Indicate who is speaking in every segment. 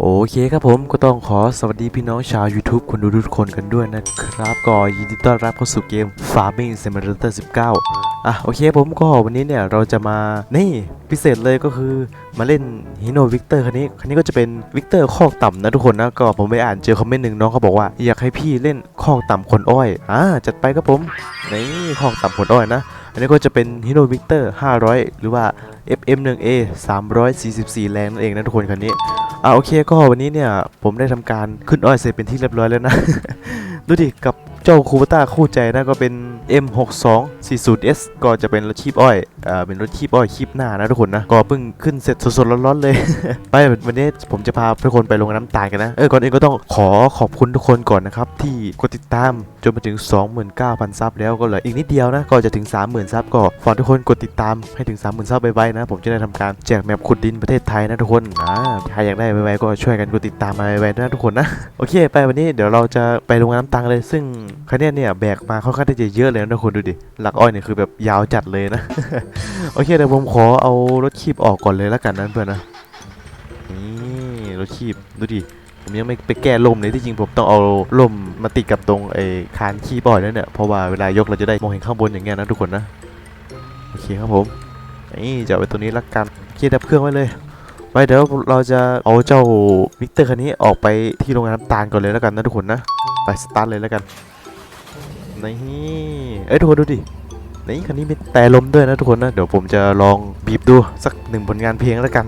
Speaker 1: โอเคครับผมก็ต้องขอสวัสดีพี่น้องชาว YouTube คนดูทุกคนกันด้วยนะครับก็ยินดีต้อนรับเข้าสู่เกม Farming Simulator 19 อะโอเคผมก็วันนี้เนี่ยเราจะมานี่พิเศษเลยก็คือมาเล่นฮิโนวิกเตอร์คันนี้คันนี้ก็จะเป็นวิกเตอร์คอกต่ำนะทุกคนนะก็ผมไปอ่านเจอคอมเมนต์หนึ่งน้องเขาบอกว่าอยากให้พี่เล่นคอกต่ำคนอ้อยอ่าจัดไปครับผมนี่คอกต่ำคนอ้อยนะอันนี้ก็จะเป็นฮิโนวิกเตอร์500 หรือว่า FM1A 344 แรงนั่นเองนะทุกคนคันนี้ อ่าโอเคก็วันนี้เนี่ยผมได้ทำการขึ้นอ้อยเสร็จเป็นที่เรียบร้อยแล้วนะ ดูดิกับ เจ้าคูเปต้าคู่ใจนะก็เป็น M6240S ก็จะเป็นรถคีบอ้อยอ่าเป็นรถคีบอ้อยคีบหน้านะทุกคนนะ ก็เพิ่งขึ้นเสร็จสดๆร้อนๆเลย ไปวันนี้ผมจะพาทุกคนไปลงน้ำตาลกันนะ เออก่อนอื่นก็ต้องขอขอบคุณทุกคนก่อนนะครับ ที่กดติดตามจนมาถึง 29,000 ซับแล้วก็เหลืออีกนิดเดียวนะ ก็จะถึง 30,000 ซับก็ฝากทุกคนกดติดตามให้ถึง 30,000 ซับไวๆนะ ผมจะได้ทำการแจกแมปขุดดินประเทศไทยนะทุกคนอ่าใครอยากได้ไวๆก็ช่วยกันกดติดตามมาไวๆนะทุกคนนะโอเค ไปวันนี้เดี๋ยวเราจะไปลงน้ำตังเลยซึ่งคันนี้เนี่ยแบกมาค่อนข้างที่จะเยอะเลยนะทุกคนดูดิ หลักอ้อยเนี่ยคือแบบยาวจัดเลยนะ โอเคเดี๋ยวผมขอเอารถคีบออกก่อนเลยแล้วกันนะเพื่อนนะ นี่รถคีบดูดิ ผมยังไม่ไปแก้ลมเลยที่จริงผมต้องเอาลมมาติดกับตรงไอ้คานคีบอร์ดนั่นเนี่ย เพราะว่าเวลายกเราจะได้มองเห็นข้างบนอย่างเงี้ยนะทุกคนนะ โอเคครับผม นี่จะไปตัวนี้ละกันโอเคดับเครื่องไว้เลยไว้เดี๋ยวเราจะเอาเจ้าวิกเตอร์คันนี้ออกไปที่โรงงานน้ำตาลก่อนเลยแล้วกันนะทุกคนนะ ไปสตาร์ทเลยแล้วกัน นี่เอ้ยทุกคนดูดินี่คันนี้มีแต่ลมด้วยนะทุกคนนะ เดี๋ยวผมจะลองบีบดูสักหนึ่งผลงานเพลงแล้วกัน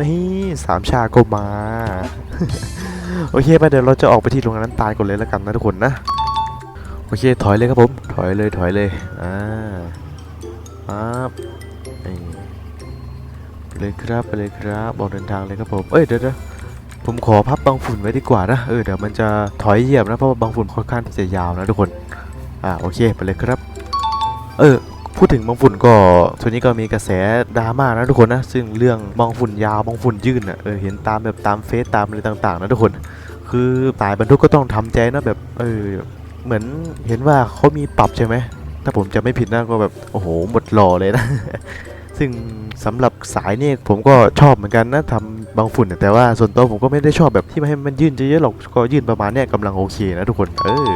Speaker 1: นี่สามชาก็มา โอเคไปเดี๋ยวเราจะออกไปที่โรงงานน้ำตาลก่อนเลยแล้วกันนะทุกคนนะ โอเคถอยเลยครับผม ถอยเลยถอยเลย อ่าครับไปเลยครับไปเลยครับออกเดินทางเลยครับผม เอ้ยเดี๋ยวผมขอพับบางฝุ่นไว้ดีกว่านะ เออเดี๋ยวมันจะถอยเหยียบนะเพราะว่าบางฝุ่นค่อนข้างจะยาวนะทุกคน อ่าโอเคไปเลยครับ เออพูดถึงบางฝุ่นก็ช่วงนี้ก็มีกระแสดราม่านะทุกคนนะ ซึ่งเรื่องบางฝุ่นยาวบางฝุ่นยืดอะเออเห็นตามแบบตามเฟซตามอะไรต่างๆ นะทุกคน คือสายบรรทุกก็ต้องทำใจนะแบบเออ เหมือนเห็นว่าเขามีปรับใช่ไหม ถ้าผมจะไม่ผิดนะก็แบบ โอ้โห หมดหล่อเลยนะ ซึ่งสำหรับสายเนี่ยผมก็ชอบเหมือนกันนะทำบางฝุ่น แต่ว่าส่วนตัวผมก็ไม่ได้ชอบแบบที่มันให้มันยื่นเยอะๆหรอกก็ยื่นประมาณเนี้ยกำลังโอเคนะทุกคนเออ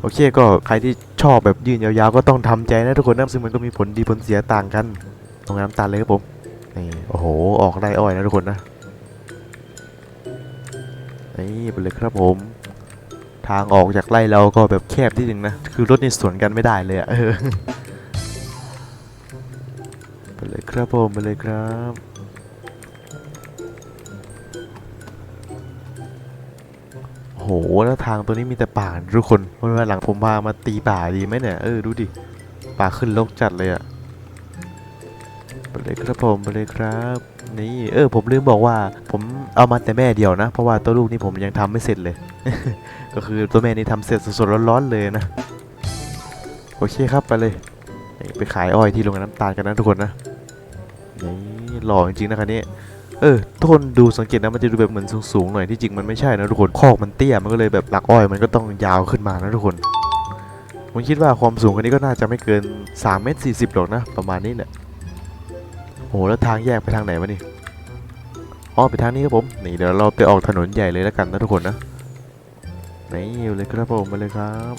Speaker 1: โอเคก็ใครที่ชอบแบบยืนยาวๆก็ต้องทำใจนะทุกคนนะซึ่งมันก็มีผลดีผลเสียต่างกันตรงน้ำตาลเลยครับผมนี่โอ้โหออกได้อ้อยนะทุกคนนะนี่ไปเลยครับผม ทางออกจากไร่เราก็แบบแคบที่นึงนะ คือรถนี่สวนกันไม่ได้เลยอะเออไปเลยครับผมไปเลยครับโหแล้วทางตัวนี้มีแต่ป่าทุกคนวันวันหลังผมพามาตีป่าดีไหมเนี่ย เออ ดูดิ ป่าขึ้นลกจัดเลยอะไปเลยครับผมไปเลยครับ นี่เออผมลืมบอกว่า ผมเอามาแต่แม่เดียวนะ เพราะว่าตัวลูกนี่ผมยังทำไม่เสร็จเลย ก็คือตัวแม่นี่ทำเสร็จสดๆร้อนๆเลยนะโอเคครับไปเลยไปขายอ้อยที่โรงงานน้ำตาลกันนะทุกคนนะนี่หล่อจริงๆนะคันนี้เออทุกคนดูสังเกตนะมันจะดูแบบเหมือนสูงๆหน่อยที่จริงมันไม่ใช่นะทุกคนคอกมันเตี้ยมันก็เลยแบบหลักอ้อยมันก็ต้องยาวขึ้นมานะทุกคนผมคิดว่าความสูงคันนี้ก็น่าจะไม่เกิน3เมตร40หรอกนะประมาณนี้แหละ โอ้โหแล้วทางแยกไปทางไหนวะนี่อ๋อไปทางนี้ครับผมนี่เดี๋ยวเราไปออกถนนใหญ่เลยแล้วกันนะทุกคนนะนี่อยู่เลยครับผมมาเลยครับ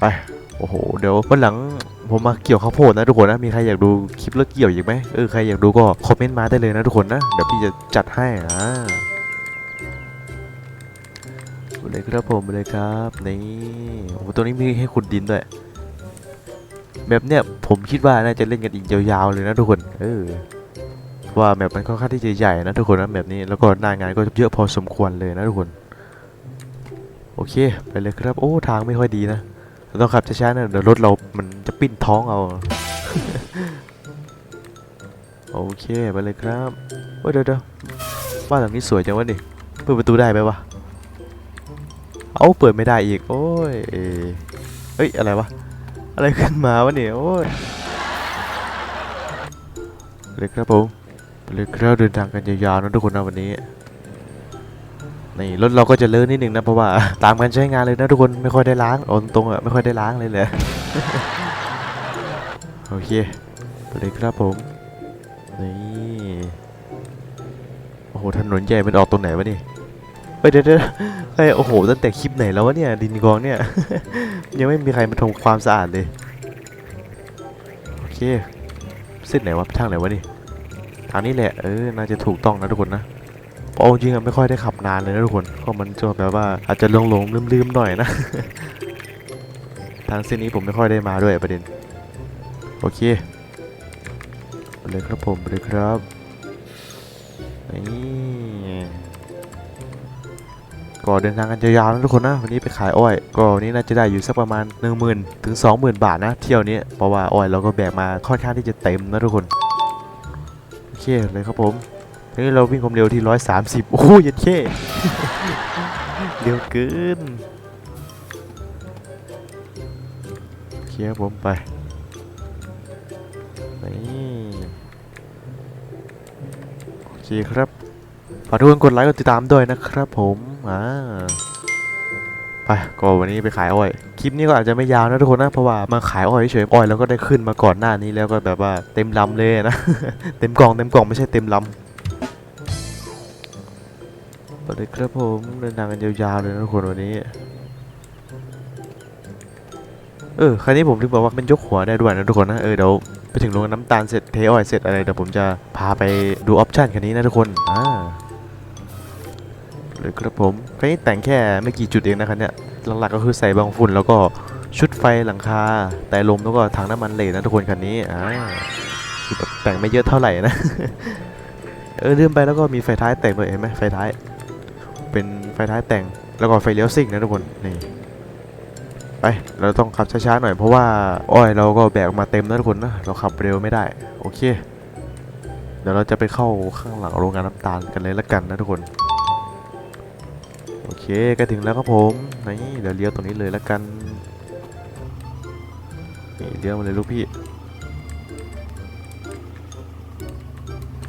Speaker 1: ไปโอ้โหเดี๋ยววันหลังผมมาเกี่ยวข้าวโพดนะทุกคนนะมีใครอยากดูคลิปเลิกเกี่ยวอีกไหมเออใครอยากดูก็คอมเมนต์มาได้เลยนะทุกคนนะเดี๋ยวพี่จะจัดให้อ่ามาเลยครับผมมาเลยครับนี่โอ้โหตัวนี้มีให้ขุดดินด้วย แบบเนี้ยผมคิดว่าน่าจะเล่นกันอีกยาวๆเลยนะทุกคน เออว่าแบบมันค่อนข้างที่จะใหญ่นะทุกคนนะแบบนี้แล้วก็หน้างานก็เยอะพอสมควรเลยนะทุกคน โอเคไปเลยครับ โอ้ทางไม่ค่อยดีนะเราต้องขับช้าๆนะเดี๋ยวรถเรา มันจะปิ้นท้องเอาโอเคไปเลยครับโอ้ยเดี๋ยวเดี๋ยวบ้านหลังนี้สวยจังวะนี่เปิดประตูได้ไหมวะเอาเปิดไม่ได้อีกโอ้ยเอ้ยอะไรวะ อะไรขึ้นมาวะเนี่ยโอ้ยเลยครับผมเลยครับเดินทางกันยาวๆนะทุกคนนะวันนี้นี่รถเราก็จะเลอะนิดนึงนะเพราะว่าตามกันใช้งานเลยนะทุกคนไม่ค่อยได้ล้างเอาตรงอะไม่ค่อยได้ล้างเลยเลยโอเคไปเลยครับผมนี่โอ้โหถนนใหญ่มันออกตรงไหนวะนี่ เฮ้ยเดี๋ยวเดี๋ยวเฮ้ยโอ้โหตั้งแต่คลิปไหนแล้ววะเนี่ยดินกองเนี่ย ยังไม่มีใครมาทำความสะอาดเลย โอเคเส้นไหนวะทางไหนวะนี่ ทางนี้แหละเออน่าจะถูกต้องนะทุกคนนะเอาจริงอะไม่ค่อยได้ขับนานเลยนะทุกคนก็มันจะแบบว่าอาจจะหลงๆลืมๆหน่อยนะ ทางเส้นนี้ผมไม่ค่อยได้มาด้วยประเด็น โอเคไปเลยครับผมไปเลยครับนี่ ก็เดินทางกันยาวๆนะทุกคนนะวันนี้ไปขายอ้อย ก็วันนี้น่าจะได้อยู่สักประมาณ 1 0,000ถึง20,000 บาทนะเที่ยวนี้เพราะว่าอ้อยเราก็แบกมาค่อนข้างที่จะเต็มนะทุกคนโอเคเลยครับผมทีนี้เราวิ่งความเร็วที่ 130 โอ้ยยัดเข้เร็วเกินเคครับผมไปนี่โอเคครับฝากทุกคนกดไลค์กดติดตามด้วยนะครับผม อ่าไปก็วันนี้ไปขายอ้อย คลิปนี้ก็อาจจะไม่ยาวนะทุกคนนะเพราะว่ามาขายอ้อยเฉยอ้อยแล้วก็ได้ขึ้นมาก่อนหน้านี้แล้วก็แบบว่าเต็มลำเลยนะ เต็มกล่องเต็มกล่องไม่ใช่เต็มลำไปเลยครับผมเดินทางกันยาวๆเลยนะทุกคนวันนี้ เออคราวนี้ผมถึงบอกว่ามันยกหัวได้ด้วยนะทุกคนนะเออเดี๋ยวไปถึงโรงน้ำตาลเสร็จเทออยเสร็จอะไรเดี๋ยวผมจะพาไปดูออปชันคันนี้นะทุกคนอ่า เลยครับผมคันนี้แต่งแค่ไม่กี่จุดเองนะคันเนี้ยหลักๆก็คือใส่บางฝุ่นแล้วก็ชุดไฟหลังคา แต่ลมแล้วก็ถังน้ำมันเหลวนะทุกคนคันนี้อ่าคือแบบแต่งไม่เยอะเท่าไหร่นะเออลืมไปแล้วก็มีไฟท้ายแต่งด้วยเห็นไหมไฟท้าย เป็นไฟท้ายแต่งแล้วก็ไฟเลี้ยวซิ่งนะทุกคนนี่ไปเราต้องขับช้าๆหน่อยเพราะว่าอ้อยเราก็แบกมาเต็มนะทุกคนนะเราขับเร็วไม่ได้ โอเค เดี๋ยวเราจะไปเข้าข้างหลังโรงงานน้ำตาลกันเลยละกันนะทุกคน เคใกล้ถึงแล้วครับผมนี่เดี๋ยวเลี้ยวตรงนี้เลยและกันนี่เลี้ยวมาเลยลูกพี่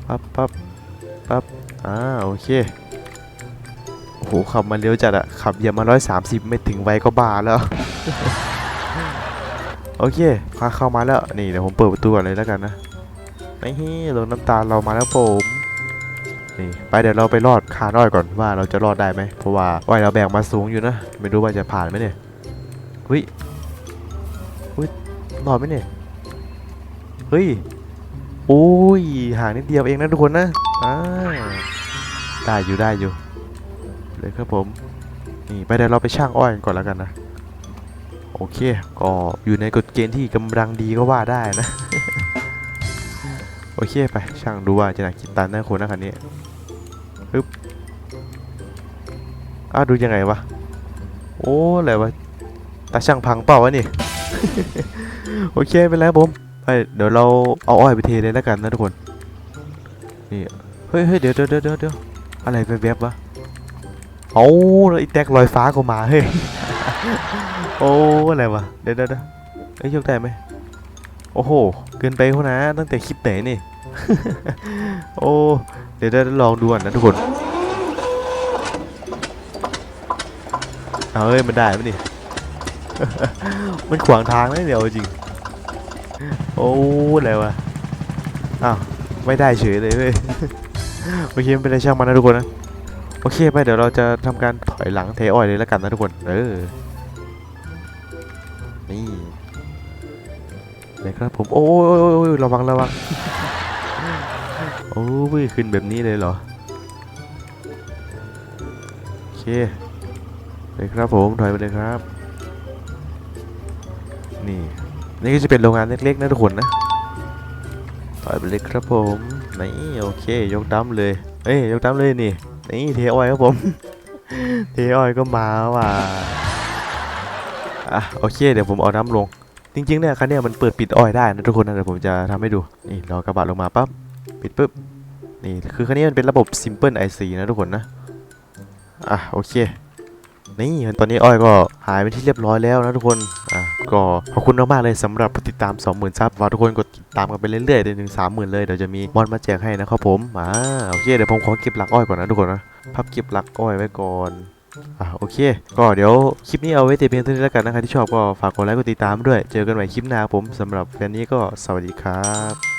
Speaker 1: ปั๊บปั๊บปั๊บอ่าโอเคโอ้โหขับมาเร็วจัดอะขับเหยียบมา 130 ไม่ถึงไวก็บาแล้ว โอเคพาเข้ามาแล้ว นี่เดี๋ยวผมเปิดประตูก่อนเลยแล้วกันนะไม่ฮีลงน้ำตาเรามาแล้วผม นี่ไปเดี๋ยวเราไปรอดคานอ้อยก่อนว่าเราจะรอดได้ไหมเพราะว่าอ้อยเราแบกมาสูงอยู่นะ ไม่รู้ว่าจะผ่านไหมเนี่ยเฮ้ยเฮ้ยรอดไหมเนี่ยเฮ้ยโอ้ยห่างนิดเดียวเองนะทุกคนนะอ่าได้อยู่ได้อยู่เลยครับผมนี่ไปเดี๋ยวเราไปช่างอ้อยกันก่อนแล้วกันนะโอเค ก็อยู่ในกฎเกณฑ์ที่กำลังดีก็ว่าได้นะ โอเคไป ช่างดูว่าจะหนักกี่ตันนะคนนะคันนี้ ปึ๊บอ้าวดูยังไงวะ โอ้อะไรวะ ตาช่างพังเปล่าวะนี่ โอเคไปแล้วผมไปเดี๋ยวเราเอาอ้อยไปเทเลยแล้วกันนะทุกคน นี่ เฮ้ยเฮ้ยเดี๋ยวเดี๋ยวเดี๋ยวเดี๋ยวอะไรไปแวบๆวะเอาแล้วไอ้แตกลอยฟ้าก็มาเฮ้ย โอ้อะไรวะ เดี๋ยวเดี๋ยวเดี๋ยวเอ้ยยกได้ไหมโอ้โห เกินไปเขานะ ตั้งแต่คลิปไหนนี่ โอ้ เดี๋ยวเดี๋ยวลองดูก่อนนะทุกคนเอาเอ้ยมันได้ไหมนี่ มันขวางทางนะเดี๋ยวจริง โอ้อะไรวะ อ้าว ไม่ได้เฉยเลยเว้ย โอเคไม่เป็นไรช่างมันนะทุกคนนะ โอเคไปเดี๋ยวเราจะทำการถอยหลังเทอ้อยเลยแล้วกันนะทุกคน เออ นี่เลยครับผม โอ้ยระวังระวัง โอ้ยขึ้นแบบนี้เลยเหรอ โอเคเลยครับผมถอยไปเลยครับ นี่นี่ก็จะเป็นโรงงานเล็กๆนะทุกคนนะถอยไปเลยครับผมนี่โอเค ยกดั้มเลย เอ้ยยกดั้มเลยนี่นี่เทอ้อยครับผม เทอ้อยก็มาว่ะอะโอเคเดี๋ยวผมเอาน้ำลง จริงๆเนี่ยคันเนี้ยมันเปิดปิดอ้อยได้นะทุกคนนะเดี๋ยวผมจะทำให้ดูนี่รากระบะลงมาปั๊บ ปิดปุ๊บ นี่ คือคันนี้มันเป็นระบบ Simple IC นะทุกคนนะ อะ โอเค นี่ตอนนี้อ้อยก็หายไปที่เรียบร้อยแล้วนะทุกคน อะ ก็ขอบคุณมากๆเลยสำหรับผู้ติดตาม 20,000ซับฝากทุกคนกดติดตามกันไปเรื่อยๆจนถึง 30,000 เลยเดี๋ยวจะมีมอนมาแจกให้นะครับผม อ่า โอเค เดี๋ยวผมขอเก็บหลักอ้อยก่อนนะทุกคนนะ พับเก็บหลักอ้อยไว้ก่อนอะโอเค ก็เดี๋ยวคลิปนี้เอาไว้แต่เพียงเท่านี้แล้วกันนะครับที่ชอบก็ฝากกดไลค์กดติดตามด้วย เจอกันใหม่คลิปหน้าผมสำหรับวันนี้ก็สวัสดีครับ